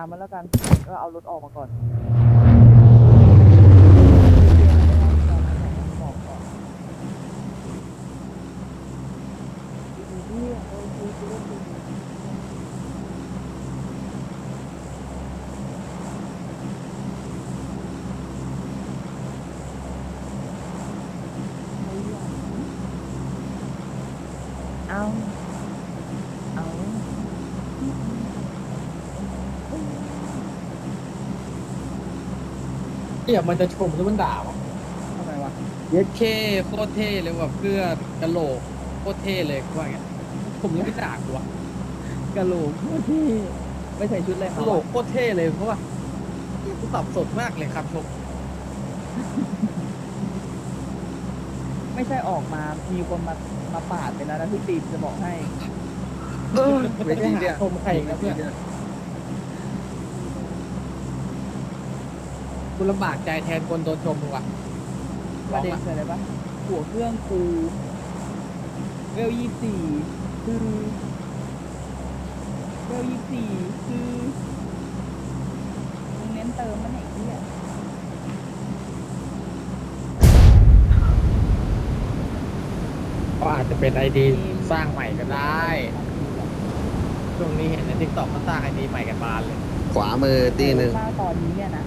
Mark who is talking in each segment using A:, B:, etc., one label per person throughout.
A: ตามมาแล้วกันก็เอารถออกมาก่อนบอกก่อนดีๆเออดีๆดีๆดีๆเอาเอา
B: เนี่ยมันจะชมหรือมันด่าวะ
A: ทำไมวะ
B: เย็ดเคโคตรเท่เลยว่ะเพื่อนกะโหลกโคตรเท่เลยกูว่าไงผมยังไม่ด่ากูวะ
A: กะโหลกที่ไม่ใส่ชุดเลย
B: กะโหลกโคตรเท่เลยเพราะว่ากูสับสนมากเลยครับชม
A: ไม่ใช่ออกมา มีคนมามาปาดไปแล้วนะพี่ตีมจะบอกให้
B: ไม่ได้หาชมใครอีกนะเพื่อน กูลำบากใจแทนคนโดนชมมึงว่ะ
A: ประเด็นคืออะไรปะหัวเครื่องกูเวลยี่สี่คือเวลยี่สี่คือมึงเน้นเติมมันไหนเนี่ย
B: ก็อาจจะเป็นไอดีสร้างใหม่ก็ได้ ช่วงนี้เห็นในทิกตอกเขาสร้างไอดีใหม่กันบานเลย
C: ขวามือตีหนึ่ง
A: มาตอนนี้เนี่ยนะ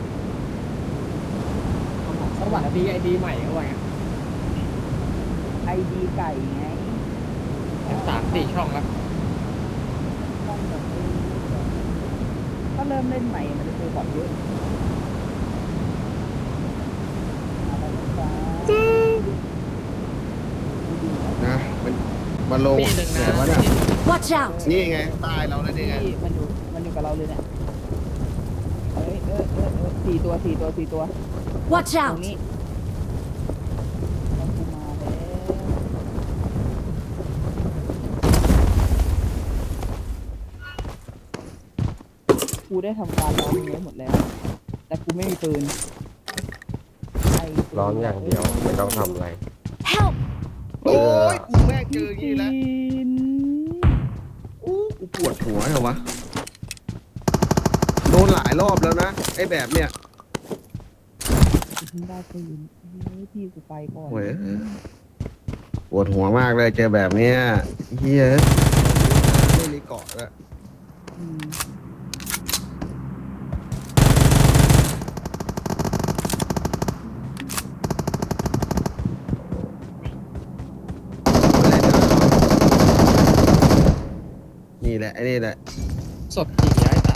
B: สวัสดีไอดีใหม่เขาว่าไง
A: ไอดีไก่ไง
B: เป็นสามสี่ช่องแล้ว
A: ต้องแบบเออก็เริ่มเล่นใหม่ มันจะเจอบอทเยอะอะไรนะจ๊ะ
C: นะมันมันลง
B: ปีหนึ่งนะ
C: แต่ว่าน่ะ
D: Watch out!
C: นี่ไงใตายเราแล้วนี่ไง
A: ที่มันอยู่มันอยู่กับเราเลยเนี่ยเอ้ยเออเออเออสี่ตัวสี่ตัวสี่ตัว
D: Watch
A: ตร
D: out!
A: งนี้มันกูมาแล้วกูได้ทำการล้อมเนี้ยหมดแล้ว แต่กูไม่มีปืนไปืน
E: ร้องอย่างเดียวไม่ต้องทำอะไร
D: Help!
C: โอ้ยกูแม่งเจออย่างนี้แล้ว
A: จีน
C: อู้กูปวดหัวเหรอวะ โดนหลายรอบแล้วนะ ไอ้แบบเนี้ย
A: เพิ่งได้ปืนเฮ้ยพี่กูไปก่อน
C: โอ้ยปวดหัวมากเลยเจอแบบเนี้ยเฮียไม่มีเกาะล้ว
A: อืม
C: นี่แหละไอ้นี่แหละ
B: สดจริงย้ายตา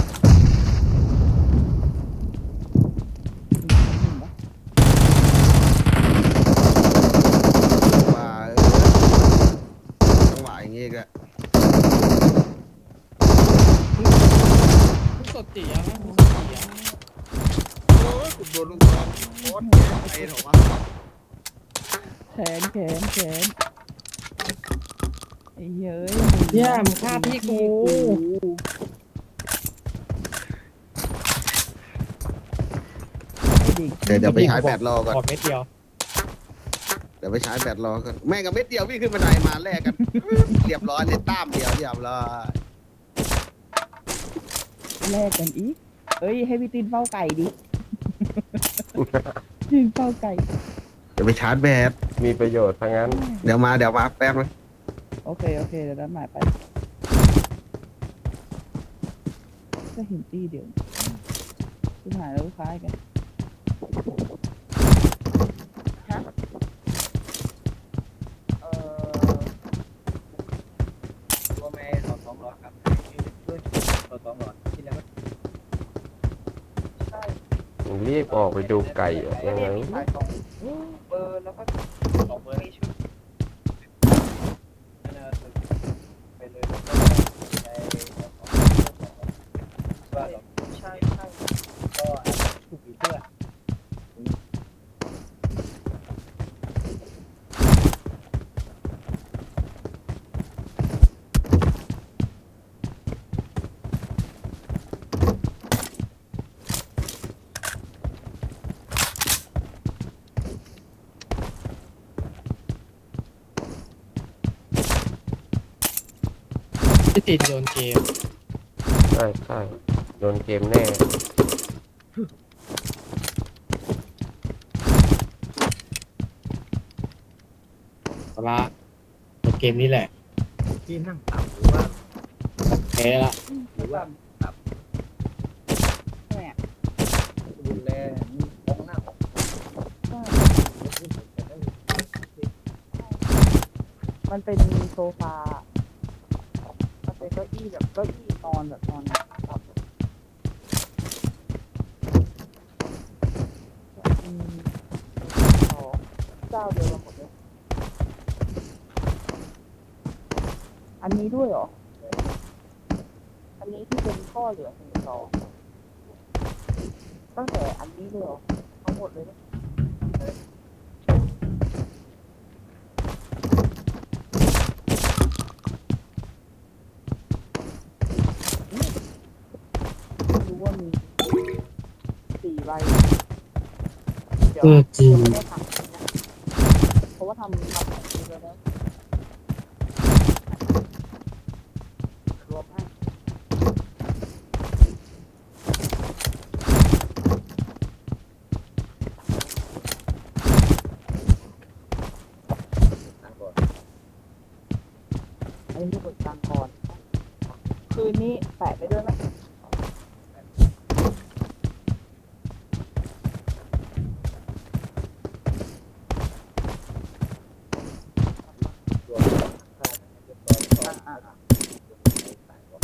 C: ว่าเออจังหวะอย่างงี้ก็
B: สดจีอะสดจีอะ
C: โอ้ยกูโดนลูกบอลโคตรไอ้หรอวะ
A: แขนแขนแขนไอ้เย้ย
B: เยี่ยมฆ่าพี่กู
A: เดี๋
C: ยวเดี๋ยวไปใช้แบตรอก่อน
B: ขอเม็ดเดียว
C: เดี๋ยวไปใช้แบตรอก่อนแม่งกับเม็ดเดียววิ่งขึ้นบันไดมาแลกกัน เรียบร้อยเลยต้ามเดียวเรียบร้อย
A: แลกกันอีก เอ้ยให้พี่ตีนเฝ้าไก่ดิตีนเฝ้าไก่
C: เดี๋ยวไปชาร์จแบต
E: มีประโยชน์ทั้งนั้น
C: เดี๋ยวมาเดี๋ยวมาแป๊บนึง
A: โอเค โอเค เดี๋ยวนัดหมายไปก็เห็นตีเดี๋ยวคุณหายแล้วลูกค้าอีกันฮะเอ่อ
B: ตัวแม่สองสองร้อยครับเพื่อนสองสองร้อยที่แล้ว
A: ใช่
E: รีบออกไปดูไก่อะยังไง
A: ขายสองเบอร์แล้วก็
B: สองเบอร์
A: มีชุด
B: ไปเลยแล้วก็ในว่าเรา
A: ใช่ใช่
B: ก็ถูกผีเสื้อ ที่ติดโยนเกม
E: ใช่ใช่โดนเกมแน่
B: เวลาเกมนี้แหละ
D: ที่นั่งต่ำหรือว่า
B: แพ้ละ
D: หรือว่า
A: แม่
D: ดูแลของหน้าของ
A: ใช่
D: ที่ผมจะได้
A: มันเป็นโซฟามัน เป็นเก้าอี้แบบเก้าอี้นอนแบบนอนแบบอืมสองเจ้าเดียวกันหมดเลย อันนี้ด้วยเหรอ อันนี้ที่เป็นข้อเหลือหนึ่งสองตั้งแต่อันนี้เลยเหรอทั้งหมดเลยนี่ยไม่รู้ว่ามีสี่ใบ เดี๋ยว
B: เออจริง
A: ไม่ได้ทำจริงนเพราะว่าทำทำของจริงแล้วนะรวมให้
D: ทางก่อน
A: อันนี้กดตังก่อน คืนนี้แปะไปด้วยไหม
D: รวมค่าเรียบร้อยก่อ
A: อ่าน อ่าอ่า
D: ต่างก่อน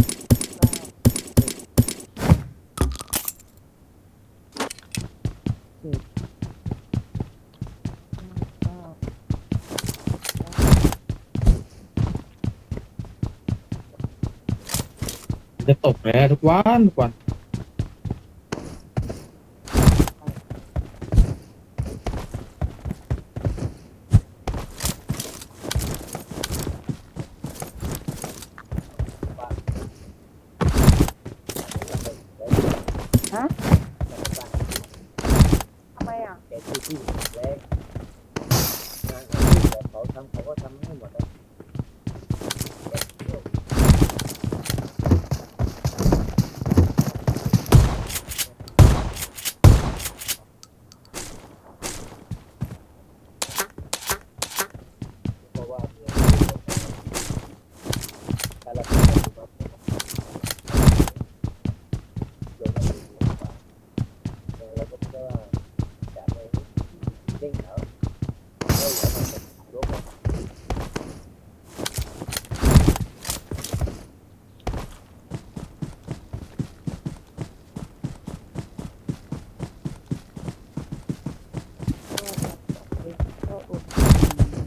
B: จะตกแล้วทุกวันทุกวัน
A: ทำไมอะ
D: แกที่ที่แรงงานที่แบบเขาทำเขาก็ทำให้หมดแล้ว เพราะว่าเนี่ยแต่ละคนก็ถือว่าเป็นโดนอะไรอยู่บ้างแต่เราก็ไม่ได้ว่าจะไปเร่งเขาเราอยากจะยกมา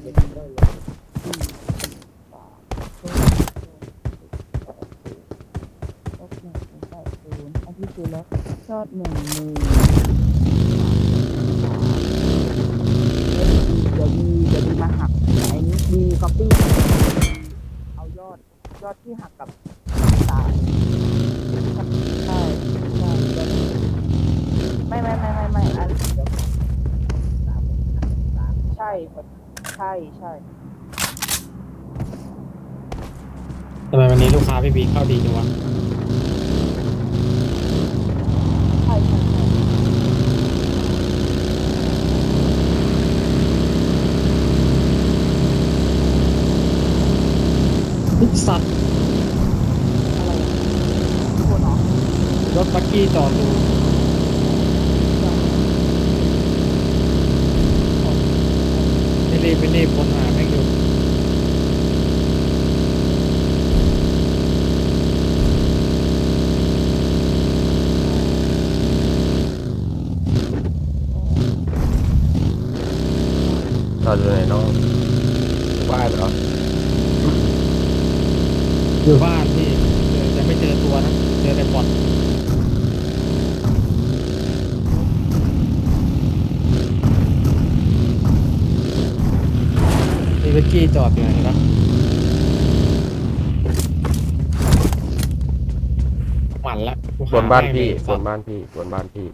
D: เด็กได้เลย
A: อันที่ คือแล้วยอดหนึ่งหมื่นเดี๋ยวมีเดี๋ยวมีมาหักไอ้นี้ดีก๊อปปี้เอายอดยอดที่หักกับตายใช่ใช่เดี๋ยวไม่ไม่ไม่ไม่ไม่อันใช่ใช่ใช่
B: ทำไมวันนี้ลูกค้าพี่บีเข้าดีจังวะ
A: ใช่ใช่ใช่
B: ทุก สัตว์
A: อะไรทุกคนเนาะ
B: รถบักกี้จอดดูไม่รีบไม่รีบคนหาแม่อยู่
E: เราดูไหนน้องบ้านเหรอ
B: อยู่บ้านพี่เจอยังไม่เจอตัวนะ เจอแต่บอทมีเบกกี้จอดอยู่ไหนนะหมันละกู
E: บ
B: ห
E: นบ้านพี่
B: แม่งเลย
E: บนบ้านพี่บนบ้านพี่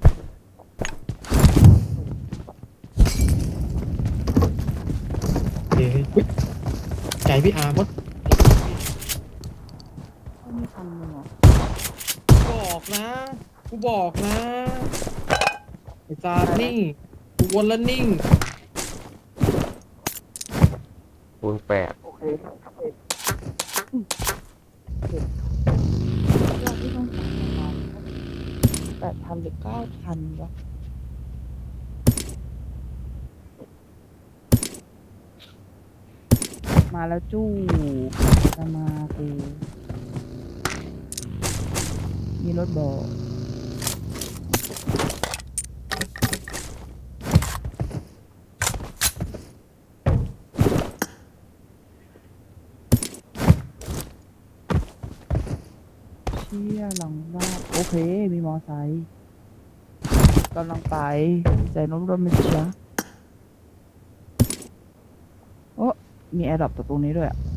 B: เฮ้ยอุ๊ยใจพี่อาร์มด
A: ไม่มีคั นหนึ่งเหรอ
B: บอกนะ กูบอกนะไอ้ซานิ่งกูวนแล้วนิ่ง
E: คูณแปด
A: โอเคยอดที่ต้องสั่งประมาณแปดพันหรือเก้าพันวะมาแล้วจู้จะมากู มีรถบอกเชี่ยหลังบ้านโอเค มีมอไซค์กำลังไปใจน้มรถมันเชียโอ้มีแอร์ดรอปตรงนี้ด้วยอะ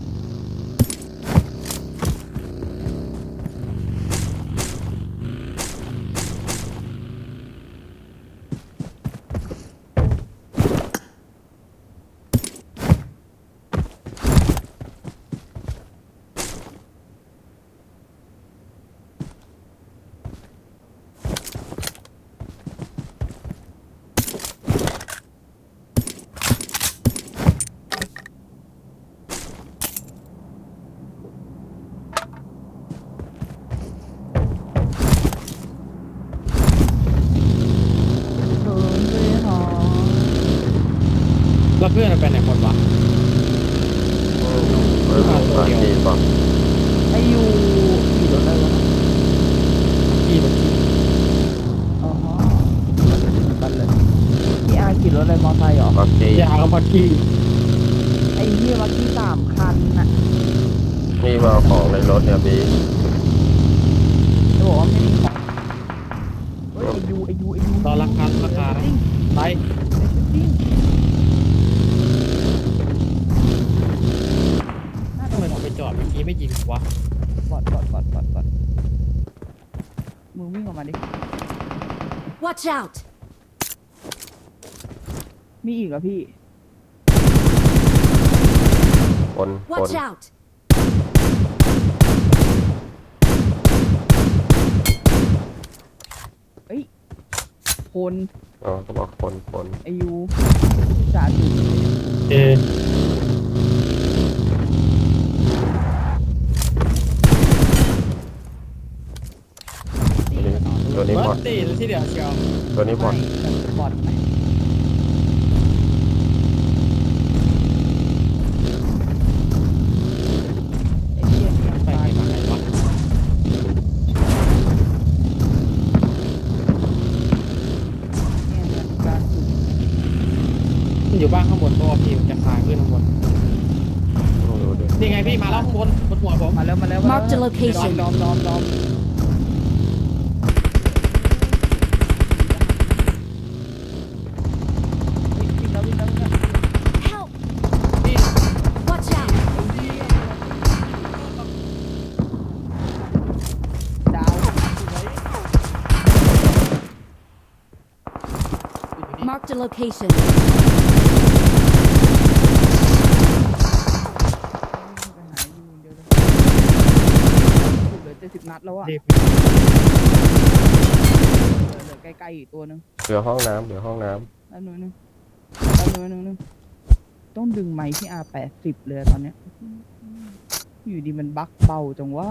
A: เพื่
B: อนไปไหนหมดวะ
E: เออสามสี่ป่ะ
A: ไอยูขี่รถอะไรวะ
B: ขี่รถขี่
A: อ๋อบันเลยพี่อาขี่รถอะไรมอไซค์หรอ
E: บักกี้
B: ยาก็มาขี่
A: ไอ้เหี้ยวักที่สามคันน่ะ
E: นี่มาเอาของในรถเนี่ยบี
A: จะบอกว่าไม่มีของเฮ้ยไอยูไอยูไอยู
B: ตอนราคาราคาไป เมื่อกี้ไม่ยิงวะ
A: บอดบอดบอดบอดบอดมึงวิ่งออกมาดิ
F: Watch out!
A: มีอีกเหรอพี่
E: คนคน
F: Watch out!
A: เอ้ยคน
E: อ๋อเขาบอกคนคน
A: ไอยูจ่าจุ๋ม
B: เอ
E: ตัวนี้
B: เบิ
E: บอ
B: ร์
E: ด
B: ตตี้ที่เดียวเชียว
E: ตัวนี้บอด
A: บอดไหมไอ้เหี้ยเนี่ย
B: ไป
A: ตาย
B: ไหนมาไหนวะ
A: เนี่ยเนี่ยการจุด
B: มันอยู่บ้านข้างบนตัวพี่มันจะคลายขึ้นข้างบน
E: ดูดิ
B: นี่ไงพี่มาแล้วข้างบนบนหัวผม
A: มาแล้วมาแล้ว
F: Mark the location
A: ดอมดอมดอม
F: location.
A: ไปหาอยู่เดียวเลยสุดเหลือเจ็ดสิบนัดแล้วอะ
B: รีบ
A: เหลือเหลือใกล้ๆอีกตัวหนึง
E: เหลือห้องน้ำเหลือห้องน้
A: แล้วหนูนึงแล้วหนูนึงนึงต้องดึงไมค์ที่ R แปดสิบเลยตอนเนี้ย อยู่ดีมันบั๊กเบาจังว่า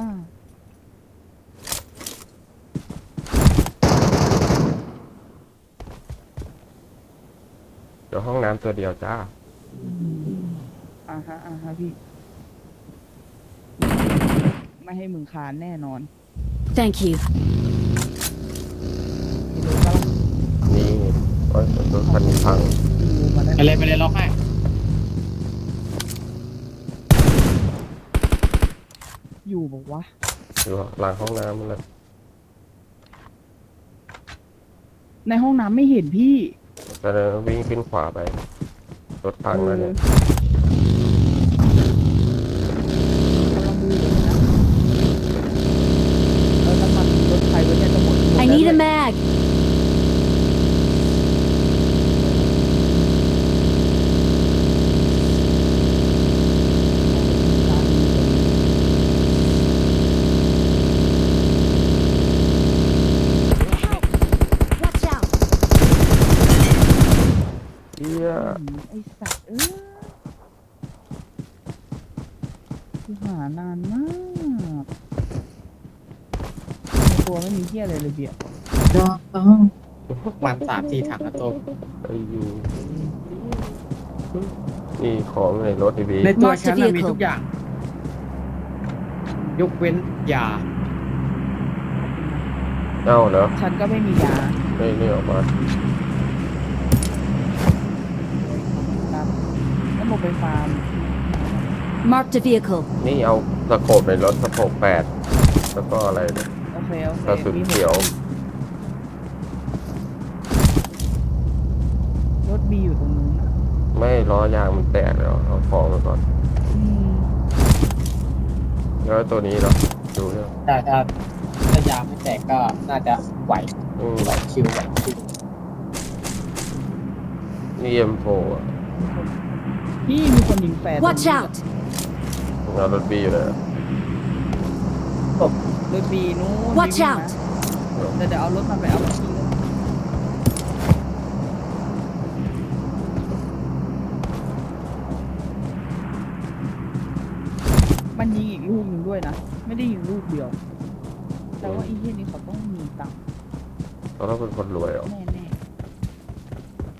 A: ำ
E: เหลือห้องน้ำตัวเดียวจ้า
A: อ่าฮะอ่าฮะพี่ ไม่ให้มึงคานแน่นอน
F: Thank you.
A: มีรถก็
E: นี่โอ้ยรถคันนี้พัง
A: ดูมาแล้ว
B: ไปเลยไปเลยล็อกให้
A: อยู่บอกว่า
E: อยู่หลังห้องน้ำเลย
A: ในห้องน้ำไม่เห็นพี่
E: แต่เดินวิ่งขึ้นขวาไปรถพังแล้วเนี่ย
A: กำลังดูอยู่นะเออน้ำมันรถไฟไว้เนี่ยจะหมดหมด
F: I
A: แล้ว
F: need
A: ด้ว
F: a
A: ย
F: mag.
A: เนไอสัตว์เอ้ยคือหานานมากในตัวไม่มีเที่ ยอะไรเลยเบียร์
B: วันสามสี่ถังนะตัว
E: ไอ้ยูนี่ของในรถทีวี
B: ในตัว
F: Mark the
B: ฉันน่ะมี
F: vehicle
B: ทุกอย่าง ยกเว้นยา
E: เอ้าเหรอ
A: ฉันก็ไม่มียา
E: ไม่ไม่ออกมา
A: ครับแล้วโมไปฟาร์ม
F: Marked a vehicle.
E: นี่เอาสโคปในรถสโคปแปดแล้วก็อะไรนะ
A: โอเคโอเค
E: กระสุน
A: มีหก
E: เขียว
A: รถบีอยู่ตรงนู้นอะ
E: ไม่ล้อยางมันแตกแล้วเอาของมาก่อน
A: อืม
E: แล้วตัวนี้เนาะดูเนี่ย
B: แต่ถ้าถ้ายาไม่แตกก็น่าจะไหว
E: อืม
B: ไหวคิวไหวคิว
E: นี่เอ็มโฟอะ
A: พี่มีคนยิงแฟร์ตรง
F: Watch
A: นี้
F: out!
E: เอารถบีอยู่เลยอะ
A: รถบีนู้น
F: Watch
A: มีวิ่ง
F: out
A: นะเดี๋ยวเดี๋ยวเอารถมันไปเอาไปทิ้งเลยมันยิงอีกลูกหนึ่งด้วยนะ ไม่ได้ยิงลูกเดียว แต่ว่าไอีเหี้ยนี่เขาต้องมีตังค์
E: เขาต้องเป็นคนรวยเหรอ
A: แน่แน่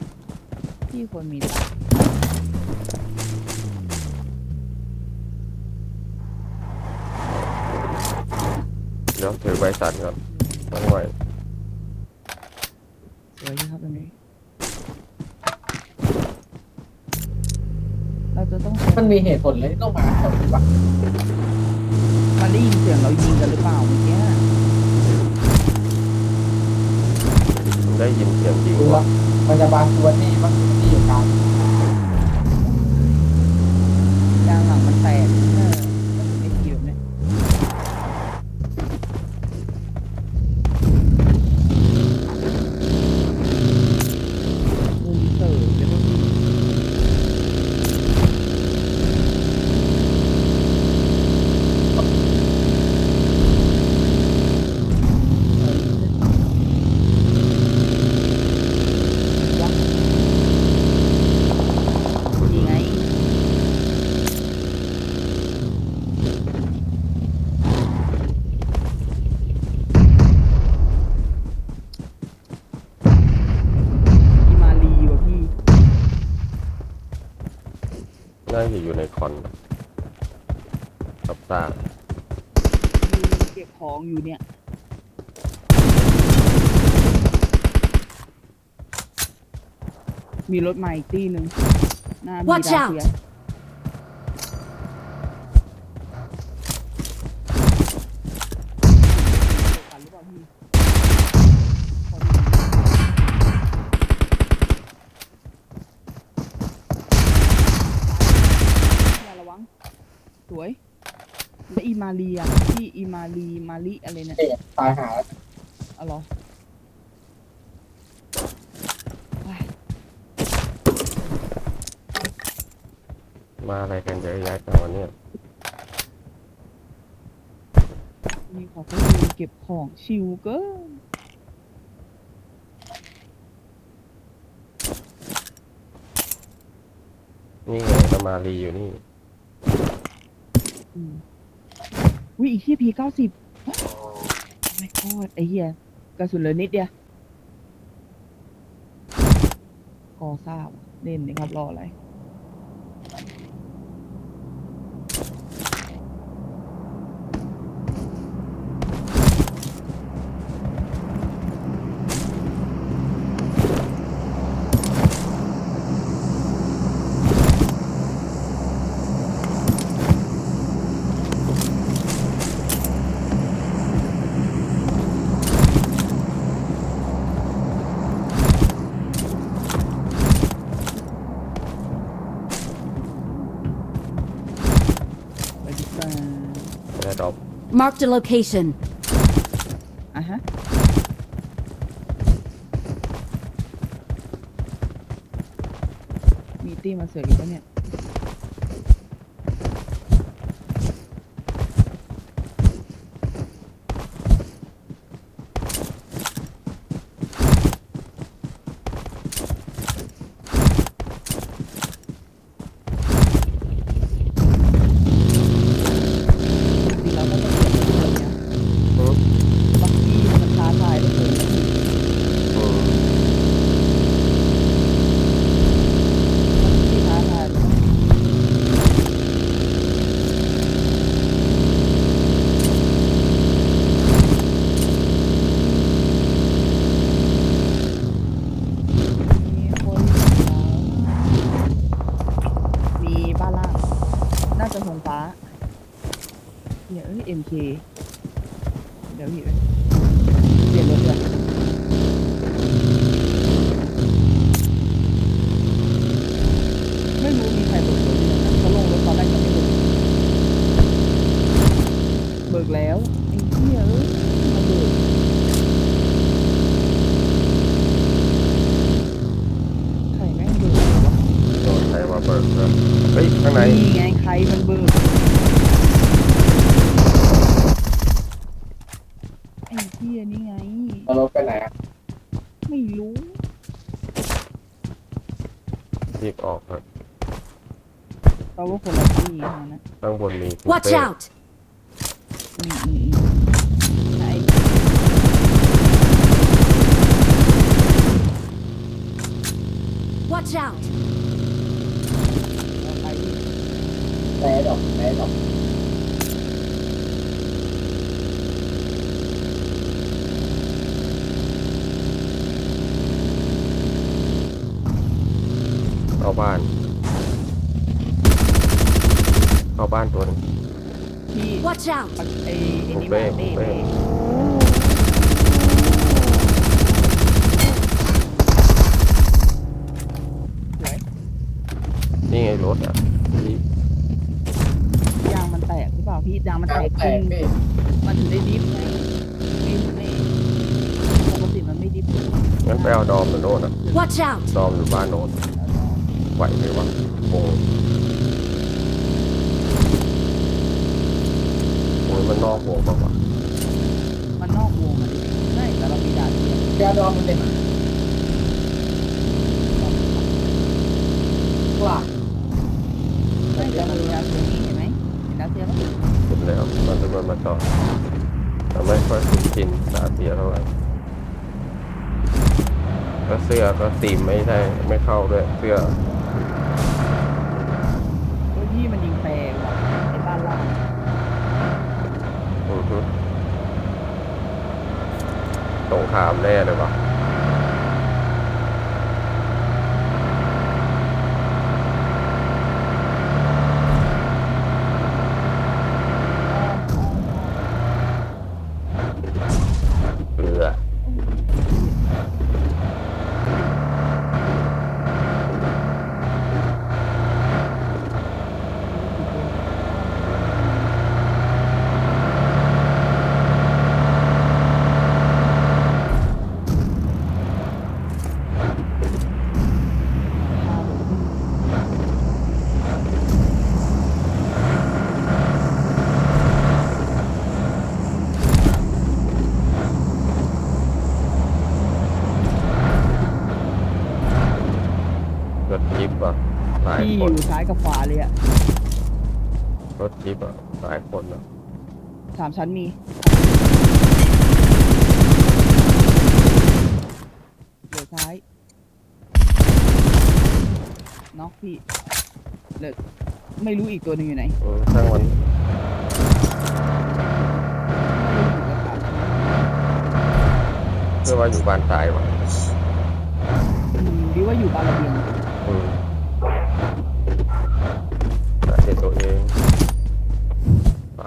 A: ๆพี่ควรมีตังค์
E: เดี๋ยวถือใบสั่นครับต้องไหว
A: สวยดีครับตรงนี้ เราจะต้อง
B: มันมีเหตุผลเลยที่ต้องมาแถวนี้วะ
A: มันได้ยินเสียงเรายิงกันหรือเปล่าเมื่อกี้
E: ได้ยินเสียงจริง
B: ดู
E: ว่า
B: ว่ามันจะบางตัวนี่บางตัวนี่อยู่กลาง
A: ยางหลังมันแตกเออก็ถึงได้ขี่แบบเนี้ยมุมเต๋อเดี๋ยวต้องมียังไง พี่มาลีว่ะพี่
E: น่าจะ อยู่ในคอนกับตา
A: ยืนเก็บของอยู่เนี่ย มีรถใหม่ตีหนึ่งหน้ามี
F: Watch
A: ดา
F: out
A: เซียนหรือเปล่าพี่อย่าระวัง สวย แล้วอีมาลีอะพี่อีมาลีมาลีอะไรเนี่ย
B: เตะตายหาแล้ว
A: เอาเหรอไป
E: มาอะไรกันเยอะแยะกันวันเนี้ย
A: นี่เขาก็ยืนเก็บของชิวเกิน
E: นี่ไงสมารีอยู่นี่
A: อืม วิอีกที่พีเก้าสิบไม่กอดไอ้เหี้ยกระสุนเหลือนิดเดียวกอซ่าบเล่นนี่ครับรออะไรไปดีกว่า
E: แอร์ดรอป
F: Marked a location.
A: อะฮะมีตี้มาเสือกอีกแล้วเนี่ย MK เดี๋ยวพี่เปลี่ยนรถเลยไม่รู้มีใครเบิกรถหรือยังนะเขาลงรถตอนแรกยังไม่เบิกเบิก แล้วไอ้เหี้ยเอ้ยมาเบิกใครแม่งเบิกวะ
E: โดนใครมาเปิดนะเฮ้ยข้างใน
A: นี่ไงใครมันเบิกไอ้เหี้ยนี่ไง
B: เอารถไปไหนอะ
A: ไม่รู้
E: รีบออกครับ
A: เราว่าคนละที่นะนะ
E: ข้างบนมีคู
F: Watch
E: เป้
F: out! Watch out!
A: เราไปดิ
B: แต่ดอกแต่ดอก
E: เข้าบ้าน เข้าบ้านตัวหนึง
F: Watch out!
A: ปักไอ้ไอ้
E: คู
A: นี่
E: เป้
A: มา
E: คู
A: เต้
E: เป้
A: เต้สวย
E: นี่ไงรถอะนี่
A: ยางมันแตกหรือเปล่าพี่ยางมันแตกจริงมันถึงได้ดิฟไงไม่ไม่ปกติมันไม่ดิฟ
E: งั้นไปเอาดอมหรือโน่นอะ
F: Watch out!
E: ดอมอยู่บ้านโน่นไหวไหมวะโอ้โหโอ้ยมั นนอกวงเปล่าวะ
A: มันนอกวงอะใช่แต่เรามีดาดเทียม
B: แกดอมมันเป็นกล้า
A: ใช่แต่เรามีดาดเทียมนี่เห็นไหมเห็นดาดเทียมไหม
E: เห็นแล้วมันจะมันมาจอดแต่ไม่ค่อยคุ้นชินตาเสียเท่าไหร่แล้วเสื้อก็ตีมไม่ได้ไม่เข้าด้วยเสื้อ
A: โอ้ยพี่มันยิงแปลงว่ะในบ้านล่าง
E: อือฮึสงครามแน่เลยวะ เรือ รถจิ๊บอะ หลาย
A: พี่
E: ค
A: อนยู่ซ้ายกับขวาเลยอะ
E: รถจิ๊บอะหลายคนอะ
A: สามชั้นมีเหลือซ้ายน็อกพี่เหลือไม่รู้อีกตัวหนึ่งอยู่ไหน
E: อืมช่างมัน
A: ไม่รู้อยู่กับสามชั้น
E: เพื่อว่าอยู่บ้านตายวะ
A: อืมหรือว่าอยู่บานระเบียง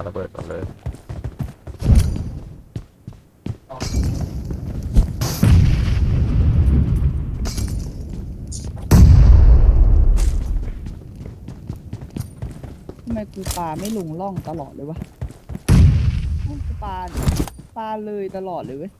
E: ระเบิดก่อนเลย
A: ทำไมกูปลาไม่ลงล่องตลอดเลยวะกูปลาปลาเลยตลอดเลยเว้ย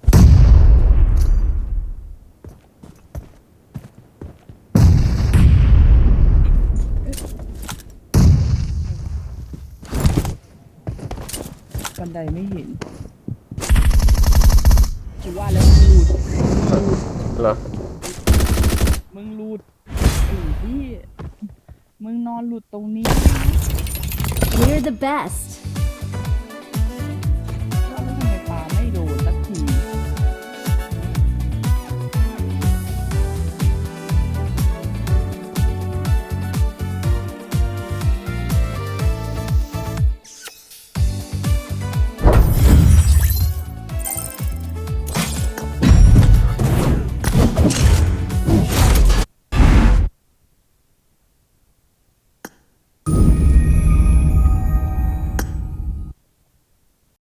A: บันไดไม่เห็นกูว่าแล้วมึงหลุด
E: เหรอ
A: มึงหลุดไอ้ที่มึงนอนหลุดตรงนี้
F: We're the best!